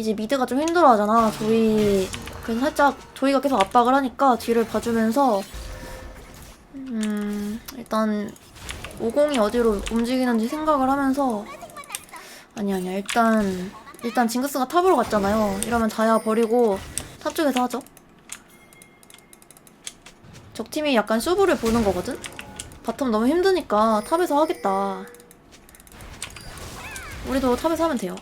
이제 미드가 좀 힘들어하잖아. 조이 그래서 살짝 조이가 계속 압박을 하니까 뒤를 봐주면서 음 일단 50이 어디로 움직이는지 생각을 하면서 아니 아니야 일단 일단 징크스가 탑으로 갔잖아요. 이러면 자야 버리고 탑 쪽에서 하죠. 적 팀이 약간 쇼부를 보는 거거든. 바텀 너무 힘드니까 탑에서 하겠다. 우리도 탑에서 하면 돼요.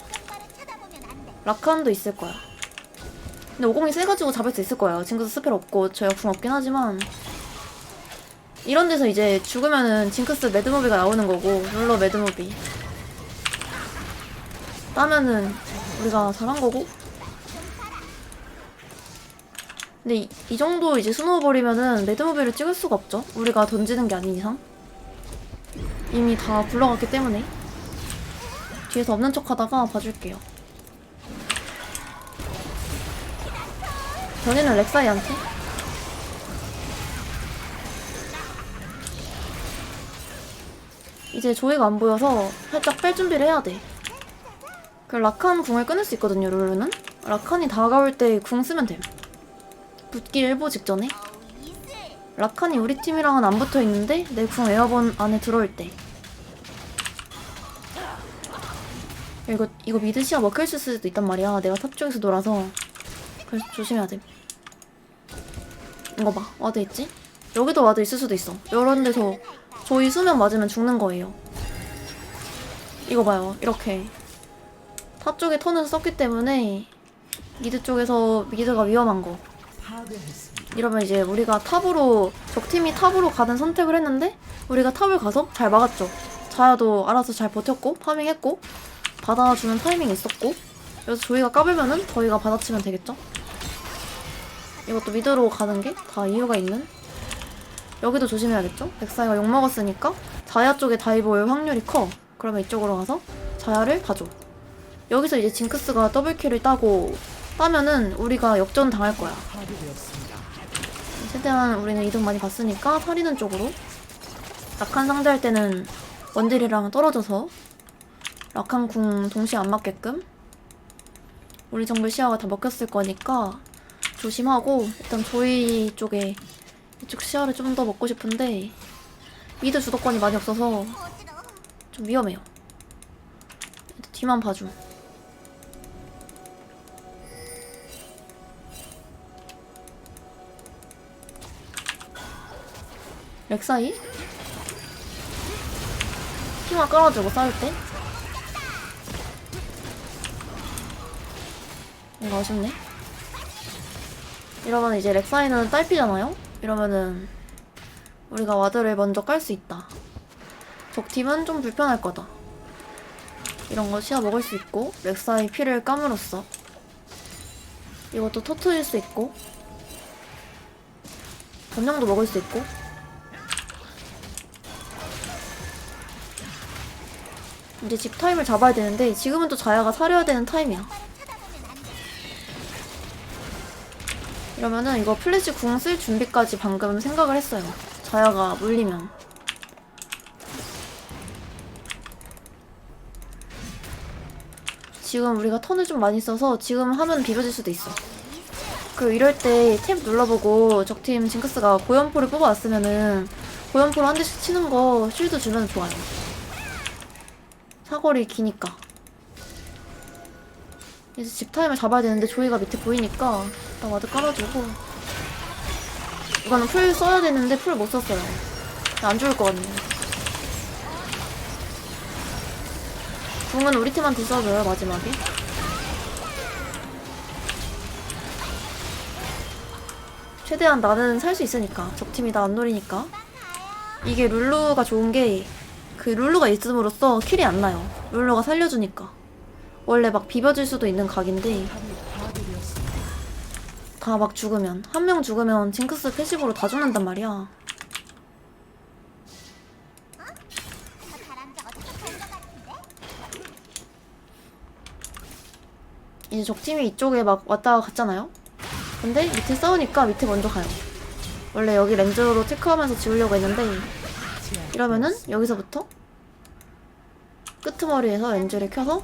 라칸도 있을 거야. 근데 50이 세가지고 잡을 수 있을 거예요. 징크스 스펠 없고 저 역풍 없긴 하지만 이런 데서 이제 죽으면은 징크스 매드무비가 나오는 거고 룰러 매드무비 따면은 우리가 잘한 거고 근데 이, 이 정도 이제 스노우 버리면은 매드무비를 찍을 수가 없죠. 우리가 던지는 게 아닌 이상 이미 다 굴러갔기 때문에 뒤에서 없는 척 하다가 봐줄게요. 전에는 렉사이한테 이제 조이가 안 보여서 살짝 뺄 준비를 해야 돼. 그 라칸 궁을 끊을 수 있거든요, 룰루는. 라칸이 다가올 때 궁 쓰면 됨. 붙기 일보 직전에. 라칸이 우리 팀이랑은 안 붙어 있는데 내 궁 에어본 안에 들어올 때. 이거 이거 미드 시야 먹힐 수도 있단 말이야. 내가 탑 쪽에서 놀아서 그래서 조심해야 돼. 이거 봐, 와드 있지? 여기도 와드 있을 수도 있어. 이런 데서 저희 수면 맞으면 죽는 거예요. 이거 봐요, 이렇게 탑 쪽에 턴을 썼기 때문에 미드 쪽에서 미드가 위험한 거. 이러면 이제 우리가 탑으로 적팀이 탑으로 가는 선택을 했는데 우리가 탑을 가서 잘 막았죠. 자야도 알아서 잘 버텼고 파밍했고 받아주는 타이밍이 있었고 그래서 저희가 까불면은 저희가 받아치면 되겠죠. 이것도 미드로 가는 게 다 이유가 있는. 여기도 조심해야겠죠. 백사이가 욕 먹었으니까 자야 쪽에 다이브 올 확률이 커. 그러면 이쪽으로 가서 자야를 봐줘. 여기서 이제 징크스가 더블킬을 따고 따면은 우리가 역전 당할 거야. 최대한 우리는 이득 많이 봤으니까 살리는 쪽으로 낙한 상대할 때는 원딜이랑 떨어져서 락한 궁 동시에 안 맞게끔 우리 정글 시야가 다 먹혔을 거니까 조심하고 일단 조이 쪽에 이쪽 시야를 좀 더 먹고 싶은데 미드 주도권이 많이 없어서 좀 위험해요. 뒤만 봐줘. 렉사이? 힘을 끌어주고 싸울 때? 뭔가 아쉽네. 이러면 이제 렉사이는 딸피잖아요? 이러면은 우리가 와드를 먼저 깔 수 있다. 적팀은 좀 불편할 거다. 이런 거 시야 먹을 수 있고 렉사이 피를 까물었어. 이것도 터트릴 수 있고 전령도 먹을 수 있고 이제 집 타임을 잡아야 되는데 지금은 또 자야가 사려야 되는 타임이야. 이러면은 이거 플래시 궁 쓸 준비까지 방금 생각을 했어요. 자야가 물리면. 지금 우리가 턴을 좀 많이 써서 지금 하면 비벼질 수도 있어. 그 이럴 때 탭 눌러보고 적팀 징크스가 고연포를 뽑아왔으면은 고연포로 한 대씩 치는 거 쉴드 주면 좋아요. 사거리 기니까. 이제 집 타임을 잡아야 되는데 조이가 밑에 보이니까 일단 와드 깔아주고 이거는 풀 써야 되는데 풀 못 썼어요. 안 좋을 것 같네. 궁은 우리 팀한테 써줘요 마지막에. 최대한 나는 살 수 있으니까 적팀이 나 안 노리니까 이게 룰루가 좋은 게 그 룰루가 있음으로써 킬이 안 나요. 룰루가 살려주니까. 원래 막 비벼질 수도 있는 각인데 다 막 죽으면 한 명 죽으면 징크스 패시브로 다 죽는단 말이야. 이제 적팀이 이쪽에 막 왔다 갔잖아요. 근데 밑에 싸우니까 밑에 먼저 가요. 원래 여기 렌즈로 체크하면서 지우려고 했는데 이러면은 여기서부터 끄트머리에서 렌즈를 켜서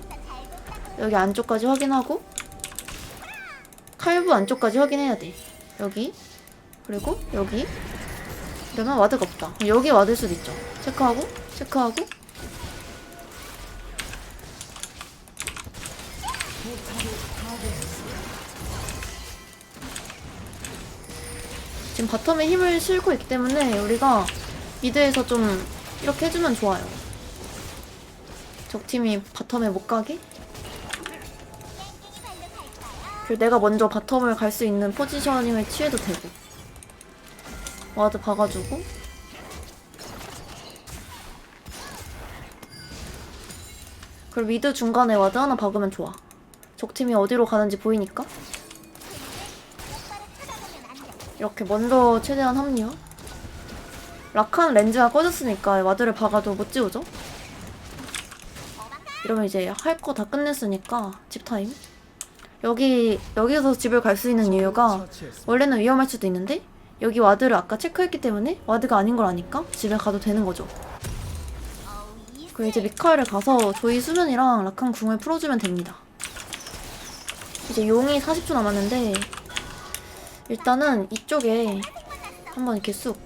여기 안쪽까지 확인하고 탈부 안쪽까지 확인해야 돼. 여기 그리고 여기 그러면 와드가 없다. 여기 와드일 수도 있죠. 체크하고 체크하고 지금 바텀에 힘을 실고 있기 때문에 우리가 미드에서 좀 이렇게 해주면 좋아요. 적팀이 바텀에 못 가게? 그리고 내가 먼저 바텀을 갈 수 있는 포지셔닝을 취해도 되고. 와드 봐가지고. 그리고 미드 중간에 와드 하나 박으면 좋아. 적팀이 어디로 가는지 보이니까. 이렇게 먼저 최대한 합류 라칸 렌즈가 꺼졌으니까 와드를 박아도 못 지우죠? 이러면 이제 할 거 다 끝냈으니까 집 타임 여기 여기서 집을 갈 수 있는 이유가 원래는 위험할 수도 있는데 여기 와드를 아까 체크했기 때문에 와드가 아닌 걸 아니까 집에 가도 되는 거죠. 그리고 이제 미카엘을 가서 조이 수면이랑 라칸 궁을 풀어주면 됩니다. 이제 용이 40초 남았는데 일단은 이쪽에 한번 이렇게 쑥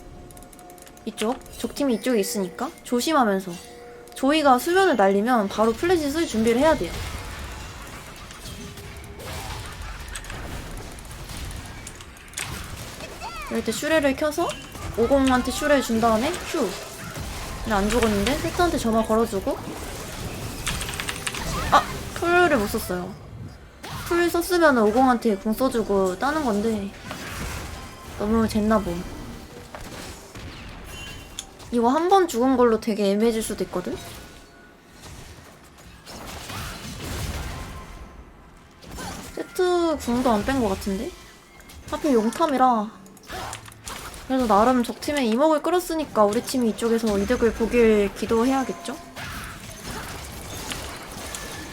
이쪽 적팀이 이쪽에 있으니까 조심하면서 조이가 수면을 날리면 바로 플래시 쓸 준비를 해야 돼요. 이럴 때 슈레를 켜서 50한테 슈레 준 다음에 큐. 근데 안 죽었는데 세트한테 전화 걸어주고 아! 풀을 못 썼어요. 풀 썼으면 50한테 궁 써주고 따는 건데 너무 쟀나 봄. 이거 한 번 죽은 걸로 되게 애매해질 수도 있거든? 세트 궁도 안 뺀 것 같은데? 하필 용탐이라 그래도 나름 적팀에 이목을 끌었으니까 우리 팀이 이쪽에서 이득을 보길 기도해야겠죠?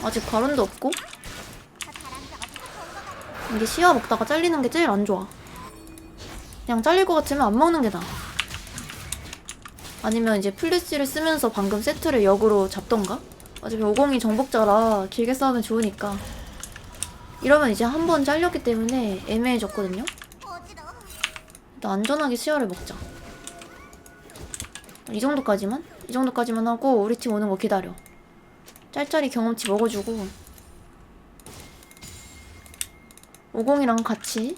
아직 발언도 없고? 이게 시야 먹다가 잘리는 게 제일 안 좋아. 그냥 잘릴 것 같으면 안 먹는 게 나아. 아니면 이제 플래시를 쓰면서 방금 세트를 역으로 잡던가? 어차피 50이 정복자라 길게 싸우면 좋으니까. 이러면 이제 한 번 잘렸기 때문에 애매해졌거든요 일단 안전하게 시야를 먹자. 이 정도까지만? 이 정도까지만 하고 우리 팀 오는 거 기다려. 짤짤이 경험치 먹어주고 50이랑 같이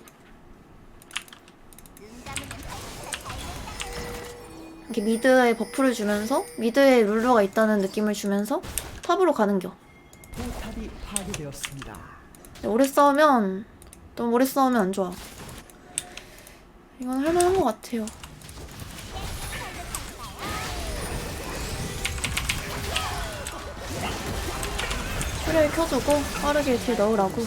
이렇게 미드에 버프를 주면서 미드에 룰러가 있다는 느낌을 주면서 탑으로 가는겨. 오래 싸우면 너무 오래 싸우면 안 좋아. 이건 할만한 것 같아요. 슈레를 켜주고 빠르게 딜 넣으라고.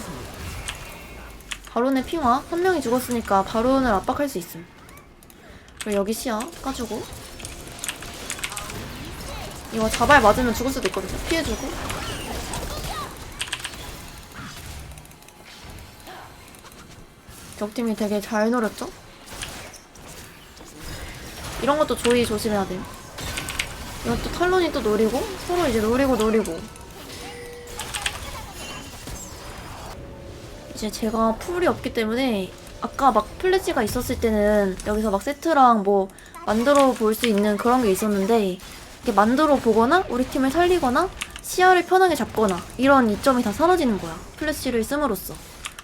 바론의 핑화 한 명이 죽었으니까 바론을 압박할 수 있음. 그리고 여기 시야 까주고. 이거 자발 맞으면 죽을 수도 있거든요. 피해주고. 적팀이 되게 잘 노렸죠? 이런 것도 조이 조심해야 돼요. 이것도 탈론이 또 노리고 서로 이제 노리고 노리고. 이제 제가 풀이 없기 때문에 아까 막 플래시가 있었을 때는 여기서 막 세트랑 뭐 만들어 볼 수 있는 그런 게 있었는데 이렇게 만들어 보거나 우리 팀을 살리거나 시야를 편하게 잡거나 이런 이점이 다 사라지는 거야. 플래시를 씀으로써.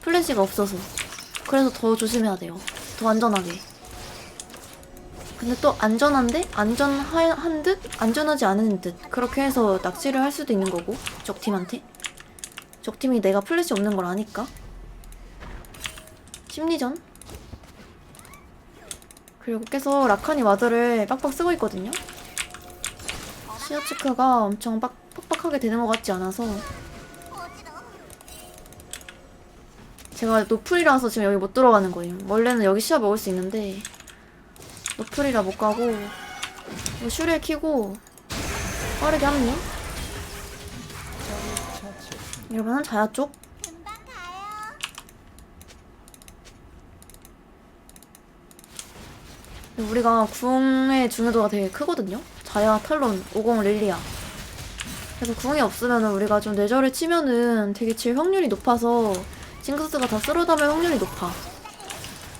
플래시가 없어서. 그래서 더 조심해야 돼요. 더 안전하게 근데 또 안전한데? 안전한 듯? 안전하지 않은 듯? 그렇게 해서 낚시를 할 수도 있는 거고 적팀한테? 적팀이 내가 플래시 없는 걸 아니까? 심리전? 그리고 계속 라칸이 와드를 빡빡 쓰고 있거든요. 시야 체크가 엄청 빡, 빡빡하게 되는 것 같지 않아서. 제가 노플이라서 지금 여기 못 들어가는 거예요. 원래는 여기 시야 먹을 수 있는데 노플이라 못 가고 이거 슈레 키고 빠르게 합류 이러면 자야 쪽 우리가 궁의 중요도가 되게 크거든요 자야, 탈론, 50, 릴리아 그래서 궁이 없으면 우리가 좀 뇌절을 치면은 되게 질 확률이 높아서 징크스가 다 쓸어담을 확률이 높아.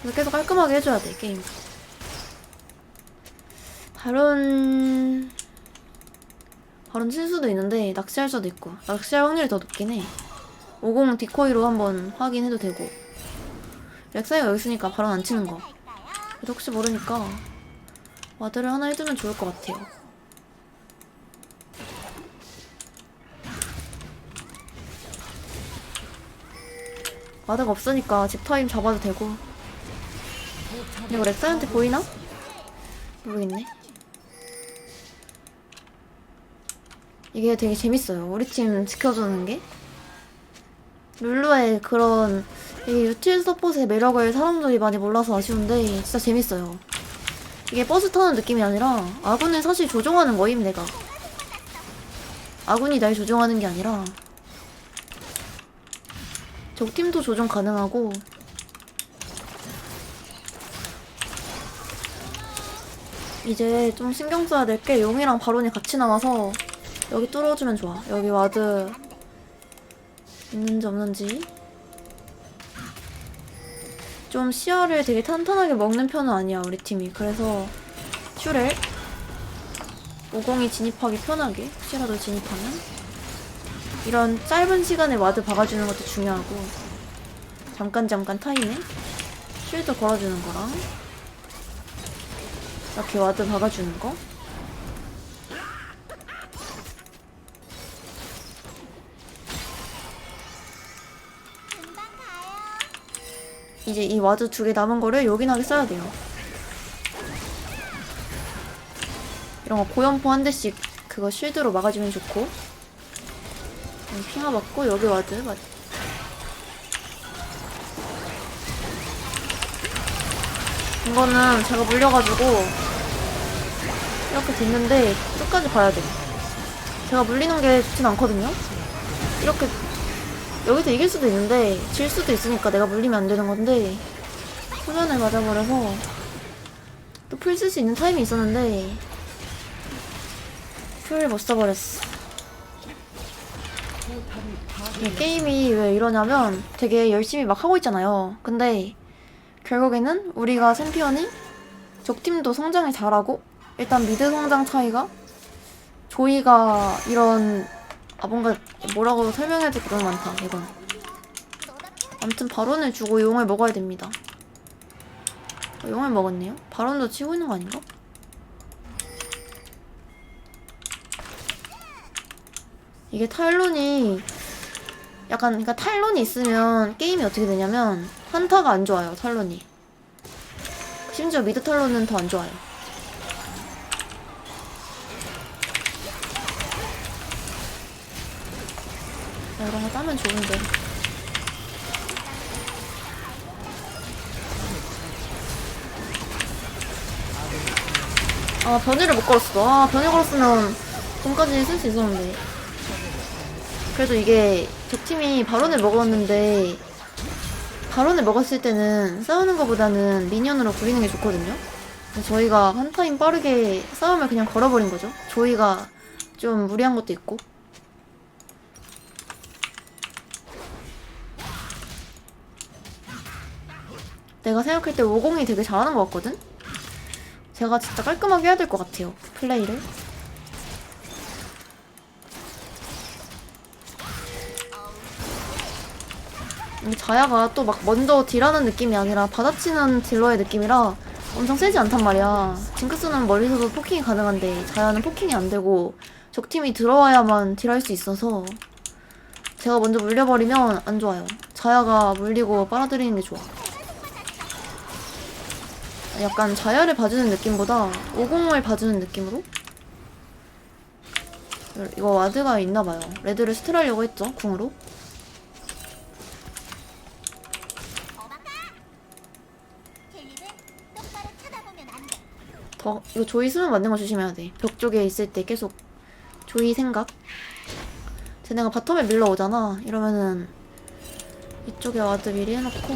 그래서 계속 깔끔하게 해줘야 돼 게임. 바론 바론 칠 수도 있는데 낚시할 수도 있고 낚시할 확률이 더 높긴 해. 50 디코이로 한번 확인해도 되고. 렉사이가 여기 있으니까 바론 안 치는 거. 그래도 혹시 모르니까 와드를 하나 해두면 좋을 것 같아요. 와드가 없으니까 집 타임 잡아도 되고. 이거 렉사이한테 보이나? 모르겠네. 이게 되게 재밌어요. 우리 팀 지켜주는 게. 룰루의 그런 이 유틸 서폿의 매력을 사람들이 많이 몰라서 아쉬운데 진짜 재밌어요. 이게 버스 타는 느낌이 아니라 아군을 사실 조종하는 거임 내가. 아군이 날 조종하는 게 아니라 적팀도 조종 가능하고 이제 좀 신경 써야 될 게 용이랑 바론이 같이 나와서 여기 뚫어주면 좋아. 여기 와드 있는지 없는지. 좀 시야를 되게 탄탄하게 먹는 편은 아니야 우리 팀이. 그래서 슈렐 50이 진입하기 편하게 혹시라도 진입하면. 이런 짧은 시간에 와드 박아주는 것도 중요하고. 잠깐 잠깐 타임에 쉴드 걸어주는 거랑. 이렇게 와드 박아주는 거 이제 이 와드 두 개 남은 거를 요긴하게 써야 돼요. 이런 거 고연포 한 대씩 그거 쉴드로 막아주면 좋고 여기 핑하 맞고 여기 와드 맞 이거는 제가 물려가지고 이렇게 됐는데 끝까지 봐야 돼. 제가 물리는 게 좋진 않거든요. 이렇게 여기서 이길 수도 있는데 질 수도 있으니까 내가 물리면 안 되는 건데 소면을 맞아버려서 또 풀 쓸 수 있는 타임이 있었는데 풀 못 써버렸어. 게임이 왜 이러냐면 되게 열심히 막 하고 있잖아요. 근데 결국에는 우리가 챔피언이 적팀도 성장을 잘하고 일단 미드 성장 차이가 조이가 이런 아 뭔가 뭐라고 설명해야 될게 너무 많다 이건. 아무튼 바론을 주고 용을 먹어야 됩니다. 어, 용을 먹었네요? 바론도 치고 있는 거 아닌가? 이게 탈론이 약간 그러니까 탈론이 있으면 게임이 어떻게 되냐면 한타가 안 좋아요 탈론이. 심지어 미드 탈론은 더 안 좋아요 따면 좋은데. 아, 변이를 못 걸었어. 아, 변이 걸었으면 돈까지 쓸 수 있었는데. 그래도 이게 적팀이 바론을 먹었는데, 바론을 먹었을 때는 싸우는 것보다는 미니언으로 부리는 게 좋거든요? 저희가 한 타임 빠르게 싸움을 그냥 걸어버린 거죠. 조이가 좀 무리한 것도 있고. 내가 생각할 때 50이 되게 잘하는 것 같거든? 제가 진짜 깔끔하게 해야 될 것 같아요. 플레이를. 이 자야가 또 막 먼저 딜하는 느낌이 아니라 받아치는 딜러의 느낌이라 엄청 세지 않단 말이야. 징크스는 멀리서도 포킹이 가능한데 자야는 포킹이 안 되고 적팀이 들어와야만 딜할 수 있어서 제가 먼저 물려버리면 안 좋아요. 자야가 물리고 빨아들이는 게 좋아. 약간 자야를 봐주는 느낌보다 오공을 봐주는 느낌으로? 이거 와드가 있나봐요. 레드를 스틸하려고 했죠 궁으로? 더 이거 조이 수면 맞는 거 조심해야 돼벽 쪽에 있을 때 계속 조이 생각. 쟤네가 바텀에 밀러오잖아. 이러면은 이쪽에 와드 미리 해놓고.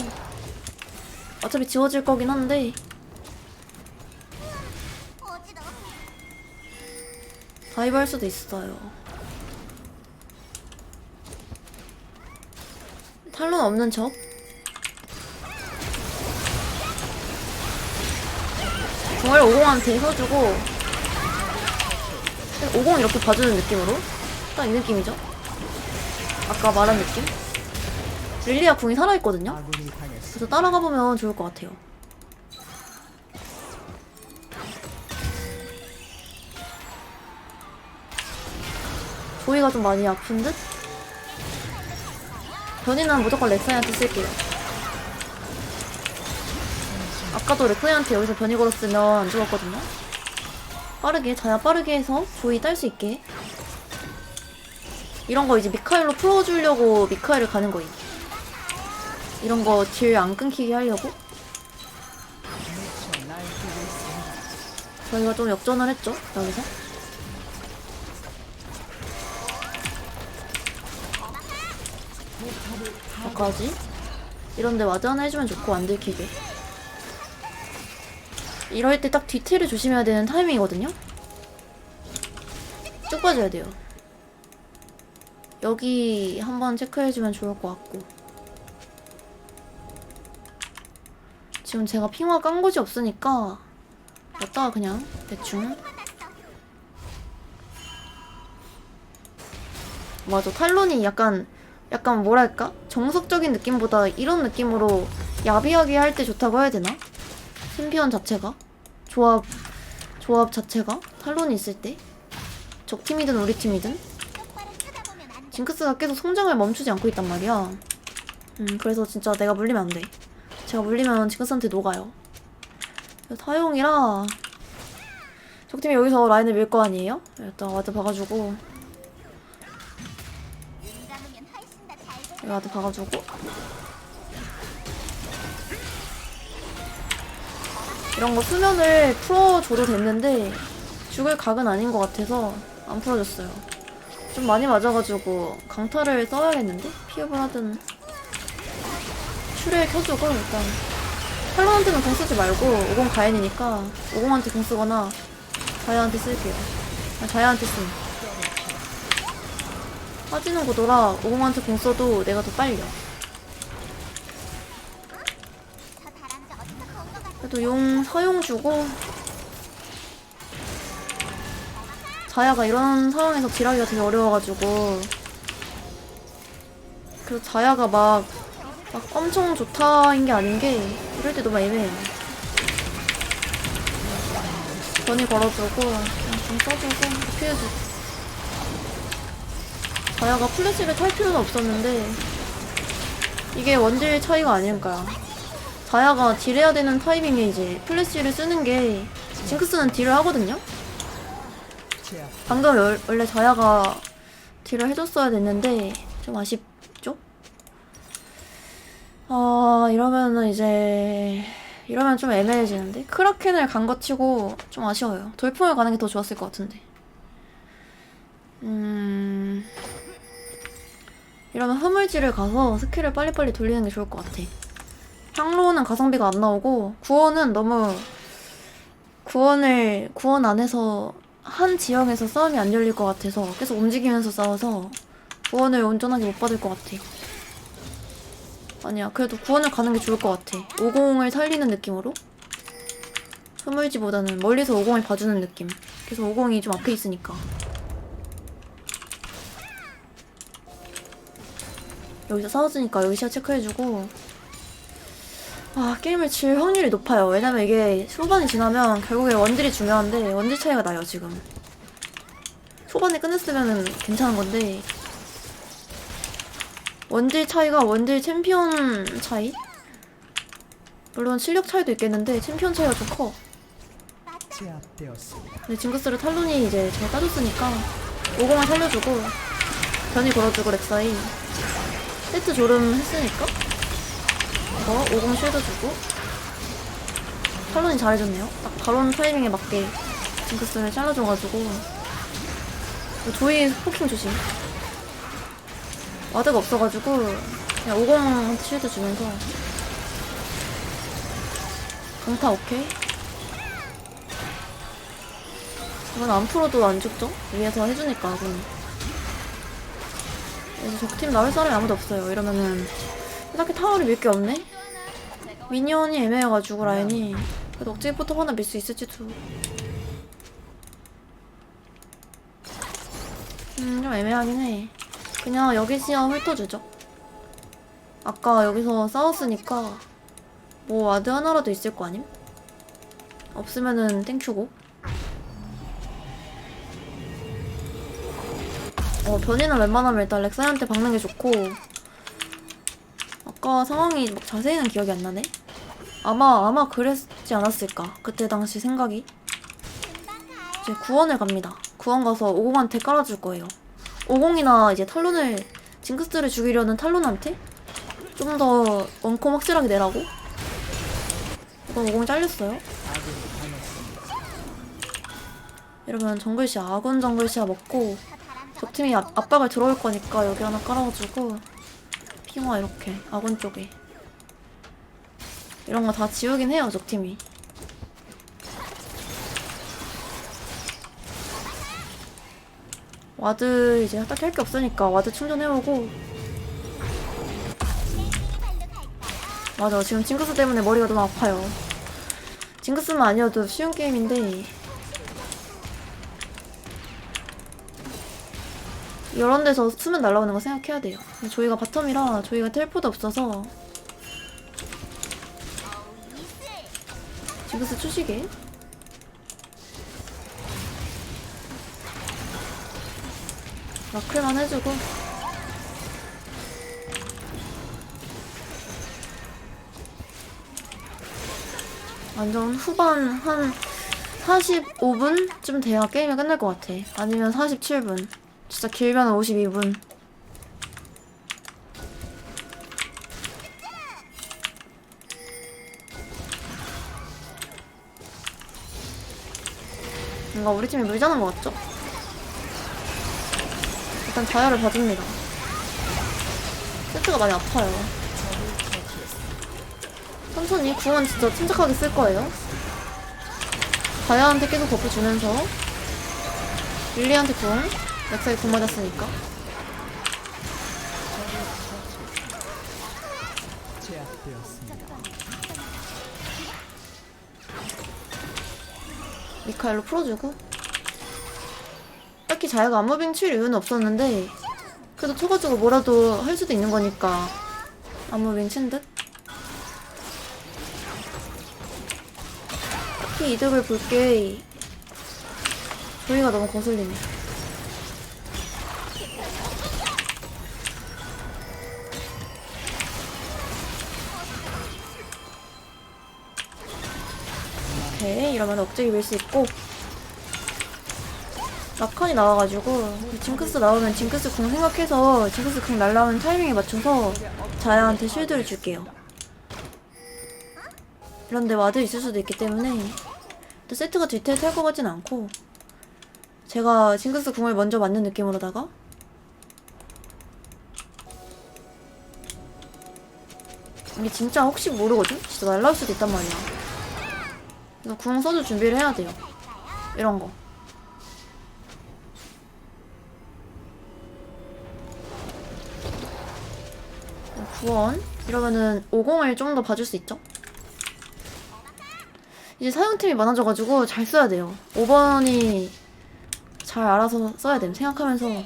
어차피 지워질 거긴 한데 다이브 할 수도 있어요. 탈론 없는 척. 중얼 50한테 서주고 50 이렇게 봐주는 느낌으로 딱 이 느낌이죠. 아까 말한 느낌. 릴리아 궁이 살아있거든요. 그래서 따라가 보면 좋을 것 같아요. 조이가 좀 많이 아픈 듯? 변이는 무조건 렉사이한테 쓸게요. 아까도 렉사이한테 여기서 변이 걸었으면 안 죽었거든요. 빠르게, 자야 빠르게 해서 조이 딸 수 있게. 이런 거 이제 미카엘로 풀어주려고 미카엘을 가는 거예요. 이런 거 딜 안 끊기게 하려고. 저희가 좀 역전을 했죠 여기서 여기까지? 이런데 하나 해주면 좋고 안 들키게. 이럴 때 딱 뒤태를 조심해야 되는 타이밍이거든요? 쭉 빠져야 돼요. 여기 한번 체크해주면 좋을 것 같고. 지금 제가 핑화 깐 곳이 없으니까 여기다가 그냥 대충. 맞아 탈론이 약간 약간 뭐랄까? 정석적인 느낌보다 이런 느낌으로 야비하게 할 때 좋다고 해야 되나? 챔피언 자체가? 조합 조합 자체가? 탈론이 있을 때? 적팀이든 우리 팀이든? 징크스가 계속 성장을 멈추지 않고 있단 말이야. 음 그래서 진짜 내가 물리면 안 돼. 제가 물리면 징크스한테 녹아요. 타용이라. 적팀이 여기서 라인을 밀 거 아니에요? 일단 와드 봐가지고 와드 봐가지고. 이런 거 수면을 풀어줘도 됐는데 죽을 각은 아닌 것 같아서 안 풀어줬어요. 좀 많이 맞아가지고 강타를 써야겠는데? 피업을 하든. 슈레 켜주고 일단 탈론한테는 공 쓰지 말고 50 가연이니까 50한테 공 쓰거나 자야한테 쓸게요. 아, 자야한테 씁 빠지는 구도라 50한테 공 써도 내가 더 빨려. 그래도 용 서용 주고. 자야가 이런 상황에서 딜하기가 되게 어려워가지고. 그래서 자야가 막, 막 엄청 좋다인 게 아닌 게 이럴 때 너무 애매해요. 변이 걸어주고 그냥 좀 써주고 피해주고 자야가 플래시를 탈 필요는 없었는데 이게 원딜 차이가 아닐까요? 자야가 딜해야 되는 타이밍에 이제 플래시를 쓰는 게 징크스는 딜을 하거든요? 방금 월- 원래 자야가 딜을 해줬어야 됐는데 좀 아쉽죠? 아 이러면은 이제 이러면 좀 애매해지는데? 크라켄을 간거 치고 좀 아쉬워요. 돌풍을 가는 게 더 좋았을 것 같은데. 음 이러면 허물지를 가서 스킬을 빨리빨리 돌리는 게 좋을 것 같아 향로는 가성비가 안 나오고 구원은 너무 구원을 구원 안에서 한 지역에서 싸움이 안 열릴 것 같아서 계속 움직이면서 싸워서 구원을 온전하게 못 받을 것 같아. 아니야, 그래도 구원을 가는 게 좋을 것 같아. 50을 살리는 느낌으로. 흐물지보다는 멀리서 50을 봐주는 느낌. 그래서 50이 좀 앞에 있으니까. 여기서 싸워주니까 여기 시야 체크해주고. 아, 게임을 질 확률이 높아요. 왜냐면 이게 초반이 지나면 결국에 원딜이 중요한데, 원딜 차이가 나요, 지금. 초반에 끝냈으면 괜찮은 건데, 원딜 차이가 원딜 챔피언 차이? 물론 실력 차이도 있겠는데, 챔피언 차이가 좀 커. 근데 징크스를 탈론이 이제 잘 따줬으니까, 오공만 살려주고, 변이 걸어주고, 렉사이. 세트 졸음 했으니까, 이거 오공 쉴드 주고, 탈론이 잘해줬네요. 딱 바론 타이밍에 맞게 징크스를 잘라줘가지고, 조이 포킹 조심. 와드가 없어가지고, 그냥 오공한테 쉴드 주면서, 강타 오케이. 이건 안 풀어도 안 죽죠? 위에서 해주니까, 그럼. 여기서 적팀 나올 사람이 아무도 없어요. 이러면은, 딱히 타워를 밀 게 없네? 미니언이 애매해가지고 라인이 그래도 억제기 포탑 하나 밀 수 있을지도 음, 좀 애매하긴 해. 그냥 여기 시야 훑어주죠. 아까 여기서 싸웠으니까 뭐 와드 하나라도 있을 거 아님? 없으면은 땡큐고. 어, 변이는 웬만하면 일단 렉사이한테 박는 게 좋고. 아까 상황이 막 자세히는 기억이 안 나네? 아마, 아마 그랬지 않았을까. 그때 당시 생각이. 이제 구원을 갑니다. 구원 가서 50한테 깔아줄 거예요. 50이나 이제 탈론을, 징크스를 죽이려는 탈론한테 좀 더 원콤 확실하게 내라고? 이거 50 잘렸어요. 이러면 정글시야, 아군 정글시야 먹고 적팀이 압, 압박을 들어올 거니까 여기 하나 깔아가지고 핑화 이렇게 아군 쪽에. 이런 거 다 지우긴 해요 적팀이. 와드 이제 딱히 할 게 없으니까 와드 충전해오고. 맞아 지금 징크스 때문에 머리가 너무 아파요. 징크스만 아니어도 쉬운 게임인데 이런 데서 수면 날라오는 거 생각해야 돼요. 저희가 바텀이라 저희가 텔포도 없어서 징크스 추시게. 마클만 해주고. 완전 후반 한 45분쯤 돼야 게임이 끝날 것 같아. 아니면 47분 진짜 길면 52분 뭔가 우리 팀이 물자는 것 같죠? 일단 자야를 봐줍니다. 세트가 많이 아파요. 천천히 궁은 진짜 침착하게 쓸 거예요. 자야한테 계속 버프 주면서 릴리한테 궁, 렉사이 궁 맞았으니까. 미카엘로 풀어주고 딱히 자야가 안무빙 칠 이유는 없었는데 그래도 쳐가지고 뭐라도 할 수도 있는 거니까 안무빙 친 듯? 딱히 이득을 볼게 저희가 너무 거슬리네 오케이 이러면 억제기 밀 수 있고. 라칸이 나와가지고 징크스 나오면 징크스 궁 생각해서 징크스 궁 날라오는 타이밍에 맞춰서 자야한테 쉴드를 줄게요. 이런데 와드 있을 수도 있기 때문에 또 세트가 뒤태에 탈것 같진 않고 제가 징크스 궁을 먼저 맞는 느낌으로다가 이게 진짜 혹시 모르거든? 진짜 날라올 수도 있단 말이야 그래서 궁 써줄 준비를 해야 돼요. 이런 거. 구원 이러면은 50을 좀 더 봐줄 수 있죠? 이제 사용팀이 많아져가지고 잘 써야 돼요. 5번이 잘 알아서 써야 됨. 생각하면서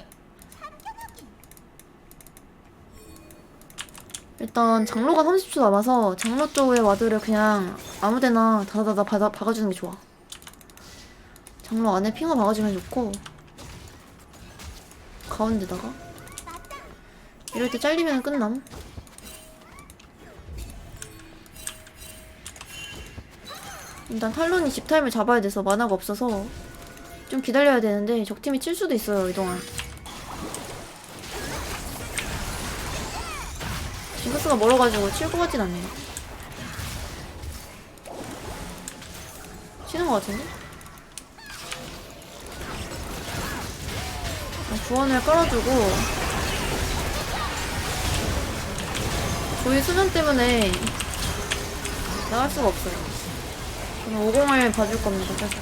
일단 장로가 30초 남아서 장로 쪽의 와드를 그냥 아무데나 다다다다 박아, 박아주는 게 좋아. 장로 안에 핑어 박아주면 좋고 가운데다가 이럴 때 잘리면 끝남. 일단 탈론이 집타임을 잡아야 돼서 만화가 없어서 좀 기다려야 되는데 적팀이 칠 수도 있어요 이동안. 징크스가 멀어가지고 칠것 같진 않네요. 치는 것 같은데? 아, 구원을 깔아주고 저희 수면 때문에 나갈 수가 없어요. 저는 50을 봐줄 겁니다, 계속.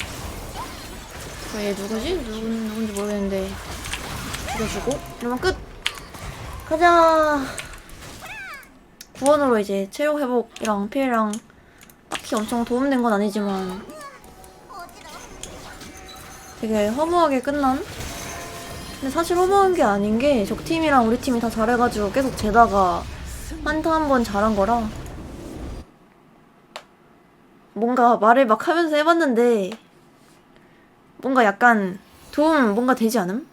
저얘 누구지? 누군, 누군지 모르겠는데 죽여주고 이러면 끝! 가자! 구원으로 이제 체력 회복이랑 피해랑 딱히 엄청 도움된 건 아니지만 되게 허무하게 끝난? 근데 사실 허무한 게 아닌 게 적팀이랑 우리 팀이 다 잘해가지고 계속 재다가 한타 한 번 잘한 거라 뭔가 말을 막 하면서 해봤는데 뭔가 약간 도움 뭔가 되지 않음?